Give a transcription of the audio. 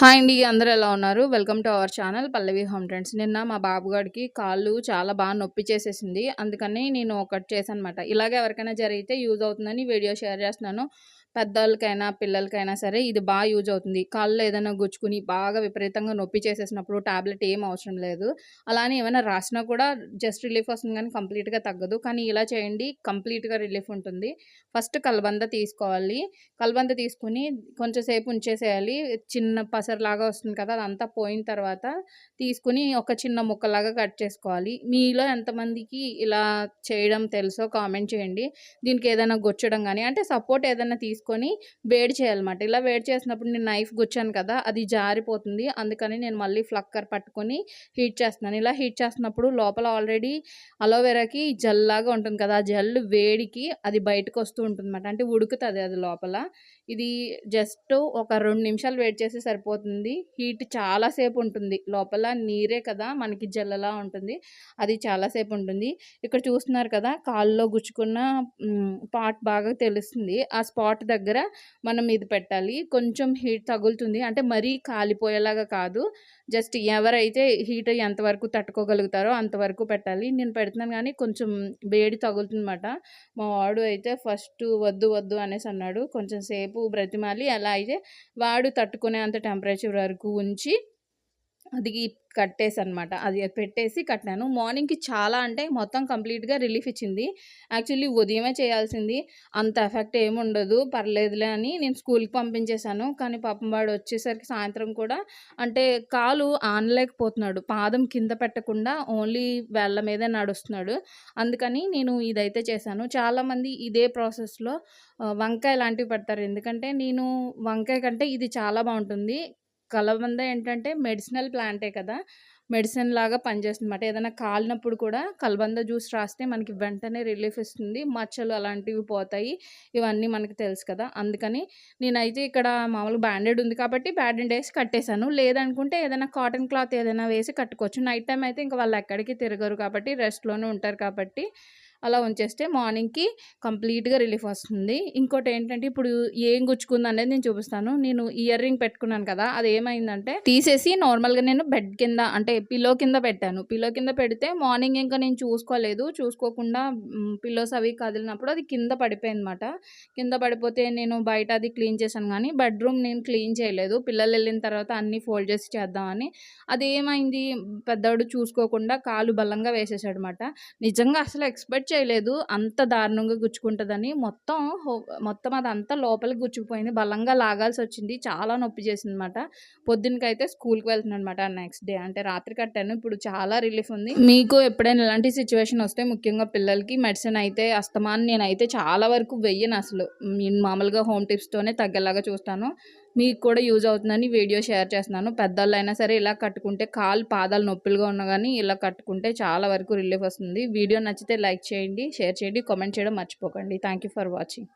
Hi అండి అందరూ ఎలా ఉన్నారు? Welcome to our channel Pallavi home trends. నిన్న మా బాబుగాడికి కాళ్ళు చాలా బాగా నొప్పి చేసేసింది. అందుకని నేను ఒకటి చేశాను అనమాట ఇలాగే ఎవరికైనా జరిగితే యూజ్ అవుతుందని వీడియో షేర్ చేస్తున్నాను. పెద్దవాళ్ళకైనా పిల్లలకైనా సరే ఇది బాగా యూజ్ అవుతుంది. కాళ్ళు ఏదైనా గుచ్చుకుని బాగా విపరీతంగా నొప్పి చేసేసినప్పుడు టాబ్లెట్ ఏం అవసరం లేదు. అలానే ఏమైనా రాసినా కూడా జస్ట్ రిలీఫ్ వస్తుంది కానీ కంప్లీట్గా తగ్గదు. కానీ ఇలా చేయండి కంప్లీట్గా రిలీఫ్ ఉంటుంది. ఫస్ట్ కలబంద తీసుకోవాలి. కలబంద తీసుకుని కొంచెంసేపు ఉంచేసేయాలి. చిన్న పసరులాగా వస్తుంది కదా అదంతా పోయిన తర్వాత తీసుకుని ఒక చిన్న ముక్కలాగా కట్ చేసుకోవాలి. మీలో ఎంతమందికి ఇలా చేయడం తెలుసో కామెంట్ చేయండి. దీనికి ఏదైనా గుచ్చడం కానీ అంటే సపోర్ట్ ఏదైనా తీసుకో తీసుకొని వేడి చేయాలన్నమాట. ఇలా వేడి చేసినప్పుడు నేను నైఫ్ గుచ్చాను కదా అది జారిపోతుంది. అందుకని నేను మళ్ళీ ఫ్లక్కర్ పట్టుకొని హీట్ చేస్తున్నాను. ఇలా హీట్ చేస్తున్నప్పుడు లోపల ఆల్రెడీ అలోవెరాకి జల్లాగా ఉంటుంది కదా ఆ జల్ వేడికి అది బయటకు వస్తూ ఉంటుంది అంటే ఉడుకుతుంది అది లోపల. ఇది జస్ట్ ఒక రెండు నిమిషాలు వేడి చేస్తే సరిపోతుంది. హీట్ చాలాసేపు ఉంటుంది. లోపల నీరే కదా మనకి జల్లలా ఉంటుంది. అది చాలాసేపు ఉంటుంది. ఇక్కడ చూస్తున్నారు కదా కాల్లో గుచ్చుకున్న పాట్ బాగా తెలుస్తుంది. ఆ స్పాట్ దగ్గర దగ్గర మనం ఇది పెట్టాలి. కొంచెం హీట్ తగులుతుంది. అంటే మరీ కాలిపోయేలాగా కాదు. జస్ట్ ఎవరైతే హీట్ ఎంతవరకు తట్టుకోగలుగుతారో అంతవరకు పెట్టాలి. నేను పెడుతున్నాను కానీ కొంచెం వేడి తగులుతుందన్నమాట. మా వాడు అయితే ఫస్ట్ వద్దు వద్దు అనేసి అన్నాడు. కొంచెం సేపు బ్రతిమాలి. అలా అయితే వాడు తట్టుకునే అంత టెంపరేచర్ వరకు ఉంచి అది కట్టేసి అనమాట అది పెట్టేసి కట్టాను. మార్నింగ్కి చాలా అంటే మొత్తం కంప్లీట్గా రిలీఫ్ ఇచ్చింది. యాక్చువల్లీ ఉదయమే చేయాల్సింది. అంత ఎఫెక్ట్ ఏముండదు. పర్లేదులే అని నేను స్కూల్కి పంపించేశాను. కానీ పాపం వాడు వచ్చేసరికి సాయంత్రం కూడా అంటే కాలు ఆనలేకపోతున్నాడు. పాదం కింద పెట్టకుండా ఓన్లీ వేళ్ళ మీదే నడుస్తున్నాడు. అందుకని నేను ఇదైతే చేశాను. చాలామంది ఇదే ప్రాసెస్లో వంకాయ లాంటివి పెడతారు. ఎందుకంటే నేను వంకాయ కంటే ఇది చాలా బాగుంటుంది. కలబంద ఏంటంటే మెడిసినల్ ప్లాంటే కదా. మెడిసిన్ లాగా పనిచేస్తుంది అనమాట ఏదైనా కాలినప్పుడు కూడా కలబంద జ్యూస్ రాస్తే మనకి వెంటనే రిలీఫ్ ఇస్తుంది. మచ్చలు అలాంటివి పోతాయి. ఇవన్నీ మనకి తెలుసు కదా. అందుకని నేనైతే ఇక్కడ మామూలుగా బ్యాండెడ్ ఉంది కాబట్టి బ్యాండెడ్ వేసి కట్టేశాను. లేదనుకుంటే ఏదైనా కాటన్ క్లాత్ ఏదైనా వేసి కట్టుకోవచ్చు. నైట్ టైం అయితే ఇంకా వాళ్ళు ఎక్కడికి తిరగరు కాబట్టి రెస్ట్లోనే ఉంటారు కాబట్టి అలా ఉంచేస్తే మార్నింగ్కి కంప్లీట్గా రిలీఫ్ వస్తుంది. ఇంకోటి ఏంటంటే ఇప్పుడు ఏం గుచ్చుకుంది అనేది నేను చూపిస్తాను. నేను ఇయర్ రింగ్ పెట్టుకున్నాను కదా అది ఏమైందంటే తీసేసి నార్మల్గా నేను బెడ్ కింద అంటే పిల్లో కింద పెట్టాను. పిల్లో కింద పెడితే మార్నింగ్ ఇంకా నేను చూసుకోలేదు. చూసుకోకుండా పిల్లోస్ అవి కదిలినప్పుడు అది కింద పడిపోయింది అనమాట కింద పడిపోతే నేను బయట అది క్లీన్ చేశాను కానీ బెడ్రూమ్ నేను క్లీన్ చేయలేదు. పిల్లలు వెళ్ళిన తర్వాత అన్నీ ఫోల్డ్ చేసి చేద్దామని. అది ఏమైంది పెద్దవాడు చూసుకోకుండా కాలు బలంగా వేసేసాడు అనమాట నిజంగా అసలు ఎక్స్పెక్ట్ ఎక్స్పెక్ట్ చేయలేదు. అంత దారుణంగా గుచ్చుకుంటుందని మొత్తం మొత్తం అదంతా లోపలికి గుచ్చుకుపోయింది బలంగా లాగాల్సి వచ్చింది చాలా నొప్పి చేసింది అనమాట పొద్దునకైతే స్కూల్కి వెళ్తున్నాను అనమాట నెక్స్ట్ డే. అంటే రాత్రి కట్టాను. ఇప్పుడు చాలా రిలీఫ్ ఉంది. మీకు ఎప్పుడైనా ఇలాంటి సిచ్యువేషన్ వస్తే ముఖ్యంగా పిల్లలకి మెడిసిన్ అయితే అస్తమాన్ నేనైతే చాలా వరకు వెయ్యను అసలు. మామూలుగా హోమ్ టిప్స్తోనే తగ్గేలాగా చూస్తాను. మీకు కూడా యూజ్ అవుతుందని వీడియో షేర్ చేస్తున్నాను. పెద్దవాళ్ళు అయినా సరే ఇలా కట్టుకుంటే కాలు పాదాలు నొప్పులుగా ఉన్నా కానీ ఇలా కట్టుకుంటే చాలా వరకు రిలీఫ్ వస్తుంది. వీడియో నచ్చితే లైక్ చేయండి షేర్ చేయండి కామెంట్ చేయడం మర్చిపోకండి. Thank for watching.